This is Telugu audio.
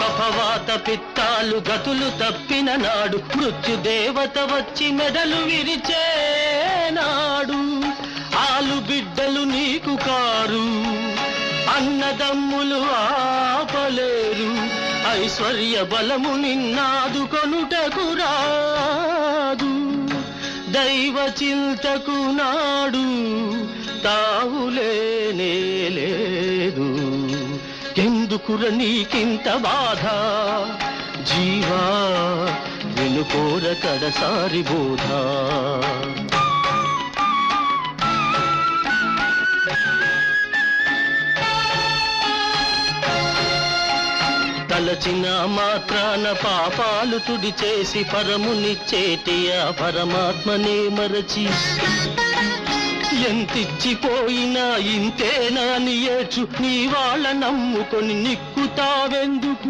పపవాత పిత్తాలు గతులు తప్పిన నాడు మృత్యుదేవత వచ్చి మెడలు విరిచే నాడు. ఆలు బిడ్డలు నీకు కారు అన్నదమ్ములు ఆపలేరు ఐశ్వర్య బలము నిన్నాదు కొనుటకు రాదు. దైవ చింతకు నాడు తావులేనే ఎందుకుర నీకింత బాధ? జీవా వెనుకోర కడసారి బోధ. తలచిన మాత్రాన పాపాలు తుడి చేసి పరమునిచ్చేటి ఆ పరమాత్మనే మరచి. ఎంతిచ్చిపోయినా ఇంతేనా అని ఏడ్చు? నీ వాళ్ళ నమ్ముకొని నిక్కుతావెందుకు?